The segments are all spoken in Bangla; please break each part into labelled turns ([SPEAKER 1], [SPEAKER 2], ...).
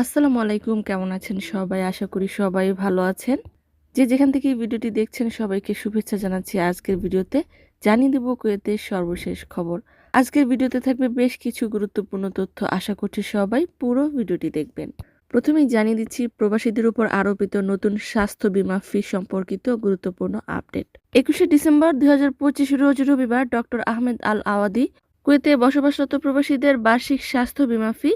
[SPEAKER 1] আসসালামু আলাইকুম, কেমন আছেন সবাই? আশা করি সবাই ভালো আছেন। যে যেখান থেকে ভিডিওটি দেখছেন, সবাইকে শুভেচ্ছা জানাচ্ছি আজকের ভিডিওতে। জানিয়ে দেব কুয়েতের সর্বশেষ খবর। আজকের ভিডিওতে থাকবে বেশ কিছু গুরুত্বপূর্ণ তথ্য। আশা করছি সবাই পুরো ভিডিওটি দেখবেন। প্রথমেই জানিয়ে দিচ্ছি, প্রবাসীদের উপর আরোপিত নতুন স্বাস্থ্য বীমা ফি সম্পর্কিত গুরুত্বপূর্ণ আপডেট। একুশে ডিসেম্বর দুই হাজার পঁচিশ রোজ রবিবার ডক্টর আহমেদ আল আওয়াদি কুয়েতে বসবাসরত প্রবাসীদের বার্ষিক স্বাস্থ্য বীমা ফি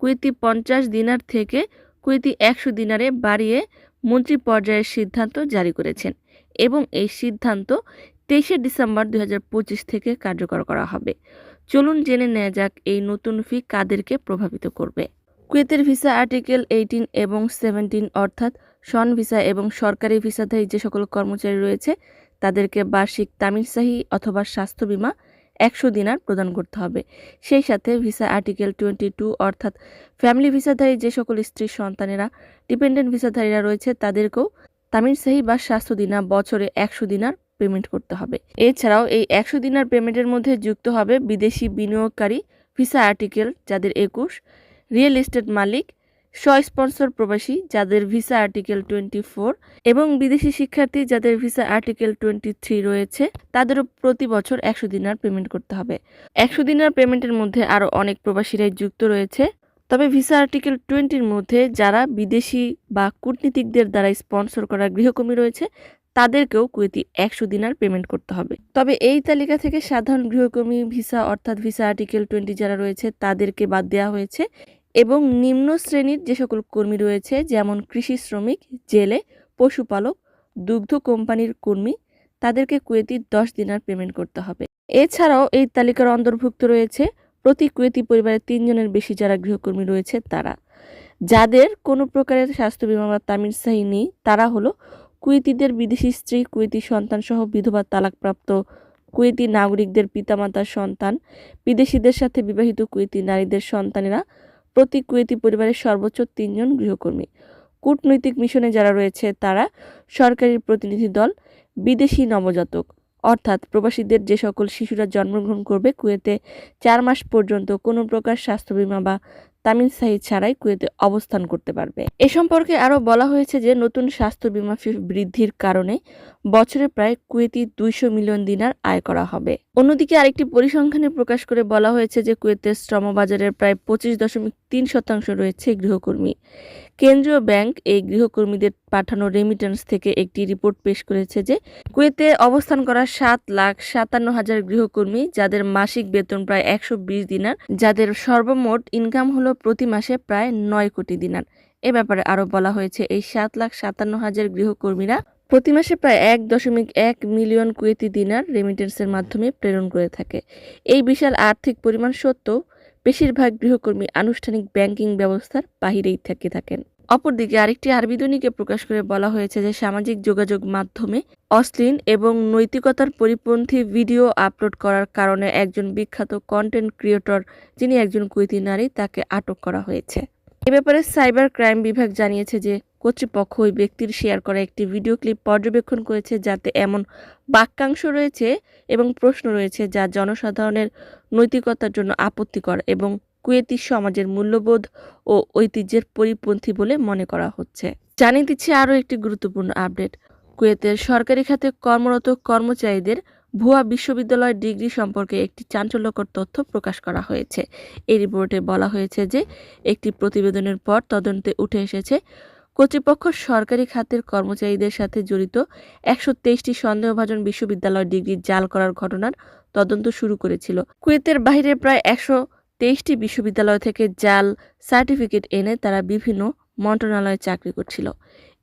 [SPEAKER 1] কুয়েতি পঞ্চাশ দিনার থেকে কুয়েতি একশো দিনারে বাড়িয়ে মন্ত্রী পর্যায়ের সিদ্ধান্ত জারি করেছেন এবং এই সিদ্ধান্ত তেইশে ডিসেম্বর দু হাজার পঁচিশ থেকে কার্যকর করা হবে। চলুন জেনে নেওয়া যাক এই নতুন ফি কাদেরকে প্রভাবিত করবে। কুয়েতের ভিসা আর্টিকেল এইটিন এবং সেভেন্টিন অর্থাৎ সন ভিসা এবং সরকারি ভিসাধারী যে সকল কর্মচারী রয়েছে, তাদেরকে বার্ষিক তামিলসাহি অথবা স্বাস্থ্য বীমা একশো দিনার প্রদান করতে হবে। সেই সাথে ভিসা আর্টিকেল টোয়েন্টি টু অর্থাৎ ফ্যামিলি ভিসাধারী যে সকল স্ত্রীর সন্তানেরা ডিপেন্ডেন্ট ভিসাধারীরা রয়েছে, তাদেরকেও তামিলসাহি বা স্বাস্থ্য দিনা বছরে একশো দিনার পেমেন্ট করতে হবে। এছাড়াও এই একশো দিনার পেমেন্টের মধ্যে যুক্ত হবে বিদেশি বিনিয়োগকারী ভিসা আর্টিকেল যাদের একুশ, রিয়েল এস্টেট মালিক স্বস্পন্সর প্রবাসী যাদের ভিসা আর্টিকেল টোয়েন্টি ফোর এবং বিদেশি শিক্ষার্থী যাদের ভিসা আর্টিকেল টোয়েন্টি থ্রি রয়েছে, তাদেরও প্রতি বছর একশো দিনার পেমেন্ট করতে হবে। একশো দিনার পেমেন্টের মধ্যে আরও অনেক প্রবাসীরাই যুক্ত রয়েছে। তবে ভিসা আর্টিকেল টোয়েন্টির মধ্যে যারা বিদেশি বা কূটনীতিকদের দ্বারা স্পন্সর করা গৃহকর্মী রয়েছে, তাদেরকেও কুয়েতি একশো দিনার পেমেন্ট করতে হবে। তবে এই তালিকা থেকে সাধারণ গৃহকর্মী ভিসা অর্থাৎ ভিসা আর্টিকেল টোয়েন্টি যারা রয়েছে, তাদেরকে বাদ দেওয়া হয়েছে। এবং নিম্ন শ্রেণির যে সকল কর্মী রয়েছে, যেমন কৃষি শ্রমিক, জেলে, পশুপালক, দুগ্ধ কোম্পানির কর্মী, তাদেরকে কুয়েতি দশ দিনার পেমেন্ট করতে হবে। এছাড়াও এই তালিকার অন্তর্ভুক্ত রয়েছে প্রতি কুয়েতি পরিবারের তিনজনের বেশি যারা গৃহকর্মী রয়েছে, তারা। যাদের কোনো প্রকারের স্বাস্থ্য বিমা বা তামিলসাহি নেই, তারা হলো কুয়েতিদের বিদেশি স্ত্রী, কুয়েতি সন্তান সহ বিধবা তালাকপ্রাপ্ত কুয়েতি নাগরিকদের পিতামাতার সন্তান, বিদেশিদের সাথে বিবাহিত কুয়েতি নারীদের সন্তানেরা প্রতি কুয়েতি পরিবারের সর্বোচ্চ তিনজন গৃহকর্মী। কূটনৈতিক মিশনে যারা রয়েছে, তারা সরকারি প্রতিনিধি দল, বিদেশি নবজাতক, অর্থাৎ প্রবাসীদের যে সকল শিশুরা জন্মগ্রহণ করবে কুয়েতে, চার মাস পর্যন্ত কোনো প্রকার স্বাস্থ্য বীমা বা তামিল সাহি ছাড়াই কুয়েতে অবস্থান করতে পারবে। এ সম্পর্কে আরও বলা হয়েছে যে, নতুন স্বাস্থ্য বীমা ফি, বৃদ্ধির কারণে বছরে প্রায় কুয়েতি দুইশো মিলিয়ন দিনার আয় করা হবে। অন্যদিকে আরেকটি পরিসংখ্যানে প্রকাশ করে বলা হয়েছে যে কুয়েতের শ্রমবাজারের প্রায় পঁচিশ দশমিক তিন শতাংশ রয়েছে গৃহকর্মী। কেন্দ্রীয় ব্যাংক এই গৃহকর্মীদের পাঠানো রেমিটেন্স থেকে একটি রিপোর্ট পেশ করেছে যে কুয়েতে অবস্থান করা সাত লাখ সাতান্ন হাজার গৃহকর্মী, যাদের মাসিক বেতন প্রায় একশো বিশ দিনার, যাদের সর্বমোট ইনকাম হলো প্রতি মাসে প্রায় নয় কোটি দিনার। এ ব্যাপারে আরও বলা হয়েছে, এই সাত লাখ সাতান্ন হাজার গৃহকর্মীরা প্রতি মাসে প্রায় এক দশমিক এক মিলিয়ন কুয়েতি দিনার রেমিটেন্সের মাধ্যমে প্রেরণ করে থাকে। এই বিশাল আর্থিক পরিমাণ সত্ত্বেও বেশিরভাগ গৃহকর্মী আনুষ্ঠানিক ব্যাংকিং ব্যবস্থার বাহিরেই থেকে থাকেন। অপরদিকে আরেকটি আরবি দৈনিকে প্রকাশ করে বলা হয়েছে যে, সামাজিক যোগাযোগ মাধ্যমে অশ্লীল এবং নৈতিকতার পরিপন্থী ভিডিও আপলোড করার কারণে একজন বিখ্যাত কন্টেন্ট ক্রিয়েটর যিনি একজন কুয়েতি নারী, তাকে আটক করা হয়েছে। এ ব্যাপারে সাইবার ক্রাইম বিভাগ জানিয়েছে যে কর্তৃপক্ষ ওই ব্যক্তির শেয়ার করা একটি ভিডিও ক্লিপ পর্যবেক্ষণ করেছে যাতে এমন বাক্যাংশ রয়েছে এবং প্রশ্ন রয়েছে যা জনসাধারণের নৈতিকতার জন্য আপত্তিকর এবং কুয়েতি সমাজের মূল্যবোধ ও ঐতিহ্যের পরিপন্থী বলে মনে করা হচ্ছে। জানিয়ে দিচ্ছে আরও একটি গুরুত্বপূর্ণ আপডেট। কুয়েতের সরকারি খাতে কর্মরত কর্মচারীদের ভুয়া বিশ্ববিদ্যালয় ডিগ্রি সম্পর্কে একটি চাঞ্চল্যকর তথ্য প্রকাশ করা হয়েছে। এই রিপোর্টে বলা হয়েছে যে, একটি প্রতিবেদনের পর তদন্তে উঠে এসেছে, কর্তৃপক্ষ সরকারি খাতের কর্মচারীদের সাথে জড়িত একশো তেইশটি সন্দেহভাজন বিশ্ববিদ্যালয় ডিগ্রি জাল করার ঘটনার তদন্ত শুরু করেছিল। কুয়েতের বাইরে প্রায় একশো তেইশটি বিশ্ববিদ্যালয় থেকে জাল সার্টিফিকেট এনে তারা বিভিন্ন মন্ত্রণালয়ে চাকরি করছিল।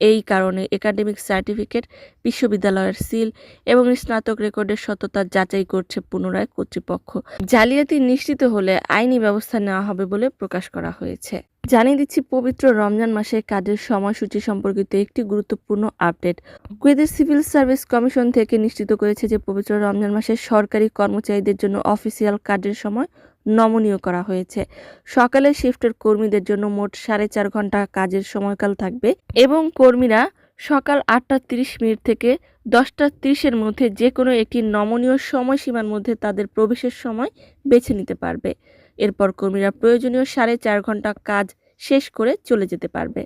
[SPEAKER 1] এই কারণে একাডেমিক সার্টিফিকেট বিশ্ববিদ্যালয়ের সিল এবং স্নাতক রেকর্ডের সততা যাচাই করছে পুনরায় কর্তৃপক্ষ। জালিয়াতি নিশ্চিত হলে আইনি ব্যবস্থা নেওয়া হবে বলে প্রকাশ করা হয়েছে। জানিয়ে দিচ্ছি, পবিত্র রমজান মাসে কাজের সময়সূচি সম্পর্কিত একটি গুরুত্বপূর্ণ আপডেট। কুয়েতের সিভিল সার্ভিস কমিশন থেকে নিশ্চিত করেছে যে, পবিত্র রমজান মাসে সরকারি কর্মচারীদের জন্য অফিসিয়াল কাজের সময় নমনীয় করা হয়েছে। সকালের শিফটের কর্মীদের জন্য মোট সাড়ে চার ঘণ্টা কাজের সময়কাল থাকবে এবং কর্মীরা সকাল আটটা তিরিশ মিনিট থেকে দশটা তিরিশের মধ্যে যে কোনো একটি নমনীয় সময়সীমার মধ্যে তাদের প্রবেশের সময় বেছে নিতে পারবে। এরপর কর্মীরা প্রয়োজনীয় সাড়ে চার ঘণ্টা কাজ শেষ করে চলে যেতে পারবে।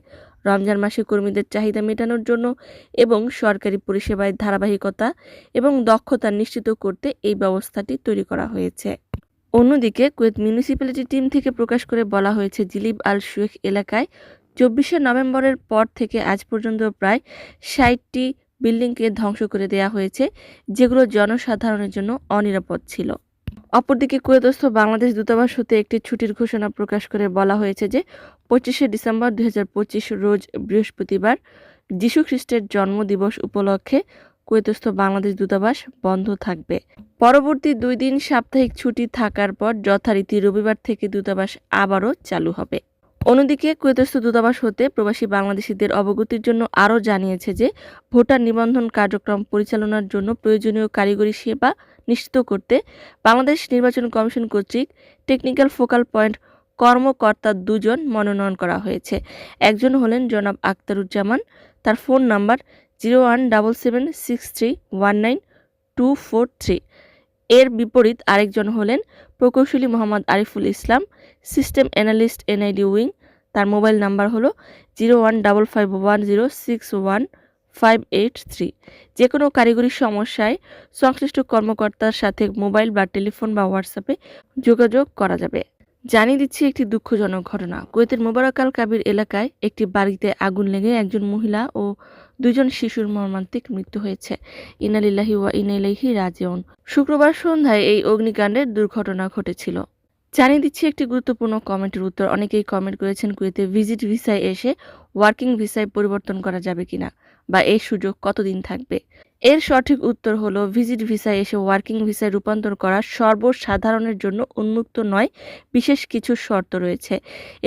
[SPEAKER 1] রমজান মাসে কর্মীদের চাহিদা মেটানোর জন্য এবং সরকারি পরিষেবায় ধারাবাহিকতা এবং দক্ষতা নিশ্চিত করতে এই ব্যবস্থাটি তৈরি করা হয়েছে। অন্যদিকে কুয়েত মিউনিসিপ্যালিটি টিম থেকে প্রকাশ করে বলা হয়েছে জিলিব আল শুয়েখ এলাকায় চব্বিশে নভেম্বরের পর থেকে আজ পর্যন্ত প্রায় ষাটটি বিল্ডিংকে ধ্বংস করে দেওয়া হয়েছে, যেগুলো জনসাধারণের জন্য অনিরাপদ ছিল। অপরদিকে কুয়েতস্থ বাংলাদেশ দূতাবাস হতে একটি ছুটির ঘোষণা প্রকাশ করে বলা হয়েছে যে, পঁচিশে ডিসেম্বর দুই হাজার পঁচিশ রোজ বৃহস্পতিবার যীশু খ্রিস্টের জন্মদিবস উপলক্ষে কুয়েতস্থ বাংলাদেশ দূতাবাস বন্ধ থাকবে। পরবর্তী দুই দিন সাপ্তাহিক ছুটি থাকার পর যথারীতি রবিবার থেকে দূতাবাস আবারও চালু হবে। অন্যদিকে কুয়েতস্থ দূতাবাস হতে প্রবাসী বাংলাদেশিদের অবগতির জন্য আরও জানিয়েছে যে, ভোটার নিবন্ধন কার্যক্রম পরিচালনার জন্য প্রয়োজনীয় কারিগরি সেবা নিশ্চিত করতে বাংলাদেশ নির্বাচন কমিশন কর্তৃক টেকনিক্যাল ফোকাল পয়েন্ট কর্মকর্তা দুজন মনোনয়ন করা হয়েছে। একজন হলেন জনাব আক্তারুজ্জামান তার phone number zero one double seven six three one nine two four three. এর বিপরীত আরেকজন হলেন প্রকৌশলী Mohammad Ariful Islam, system analyst, NID wing. তার মোবাইল নাম্বার হলো zero one double five one zero six one five eight three. যে কোনো কারিগরি সমস্যায় সংশ্লিষ্ট কর্মকর্তার সাথে মোবাইল বা টেলিফোন বা হোয়াটসঅ্যাপে যোগাযোগ করা যাবে। জানিয়ে দিচ্ছি একটি দুঃখজনক ঘটনা। কুয়েতের মোবারকাল কাবির এলাকায় একটি বাড়িতে আগুন লেগে একজন মহিলা ও দুজন শিশুর মর্মান্তিক মৃত্যু হয়েছে। ইনালিল্লাহি ওয়া ইনাইলাইহি রাজিউন। শুক্রবার সন্ধ্যায় এই অগ্নিকাণ্ডের দুর্ঘটনা ঘটেছিল। জানিয়ে দিচ্ছি একটি গুরুত্বপূর্ণ কমেন্টের উত্তর। অনেকেই কমেন্ট করেছেন কুয়েতে ভিজিট ভিসায় এসে ওয়ার্কিং ভিসায় পরিবর্তন করা যাবে কিনা বা এই সুযোগ কতদিন থাকবে? এর সঠিক উত্তর হলো, ভিজিট ভিসায় এসে ওয়ার্কিং ভিসায় রূপান্তর করা সর্বসাধারণের জন্য উন্মুক্ত নয়, বিশেষ কিছু শর্ত রয়েছে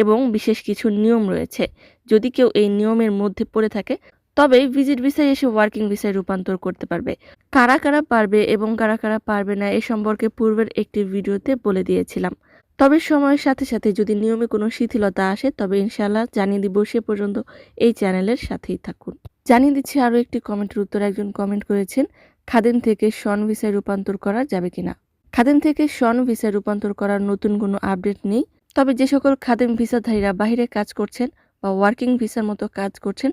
[SPEAKER 1] এবং বিশেষ কিছু নিয়ম রয়েছে। যদি কেউ এই নিয়মের মধ্যে পড়ে থাকে তবেই ভিজিট ভিসায় এসে ওয়ার্কিং ভিসায় রূপান্তর করতে পারবে। কারা কারা পারবে এবং কারা কারা পারবে না এ সম্পর্কে পূর্বের একটি ভিডিওতে বলে দিয়েছিলাম। তবে সময়ের সাথে সাথে যদি নিয়মে কোনো শিথিলতা আসে, তবে ইনশাল্লাহ জানিয়ে দিব সে পর্যন্ত এই চ্যানেলের সাথেই থাকুন। জানিয়ে দিচ্ছি আরও একটি কমেন্টের উত্তর। একজন কমেন্ট করেছেন, খাদেম থেকে শন ভিসায় রূপান্তর করা যাবে কিনা? খাদেম থেকে শন ভিসায় রূপান্তর করার নতুন কোনো আপডেট নেই, তবে যে সকল খাদেম ভিসাধারীরা বাইরে কাজ করছেন বা ওয়ার্কিং ভিসার মতো কাজ করছেন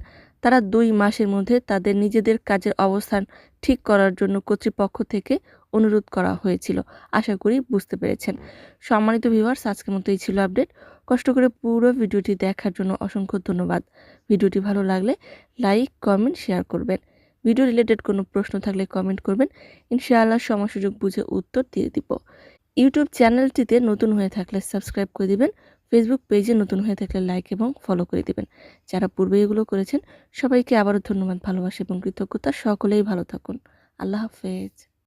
[SPEAKER 1] তারা দুই মাসের মধ্যে তাদের নিজেদের কাজের অবস্থান ঠিক করার জন্য কর্তৃপক্ষ থেকে অনুরোধ করা হয়েছিল। আশা করি বুঝতে পেরেছেন। সম্মানিত ভিউয়ার্স আজকের মতো এই ছিল আপডেট কষ্ট করে পুরো ভিডিওটি দেখার জন্য অসংখ্য ধন্যবাদ। ভিডিওটি ভালো লাগলে লাইক কমেন্ট শেয়ার করবেন। ভিডিও রিলেটেড কোনো প্রশ্ন থাকলে কমেন্ট করবেন। ইনশাআল্লাহ সময় সুযোগ বুঝে উত্তর দিয়ে দিব। ইউটিউব চ্যানেলটিতে নতুন হয়ে থাকলে সাবস্ক্রাইব করে দিবেন। ফেসবুক পেজে নতুন হয়ে থাকলে লাইক এবং ফলো করে দেবেন। যারা পূর্বে এগুলো করেছেন, সবাইকে আবারও ধন্যবাদ, ভালোবাসা এবং কৃতজ্ঞতা। সকলেই ভালো থাকুন। আল্লাহ হাফেজ।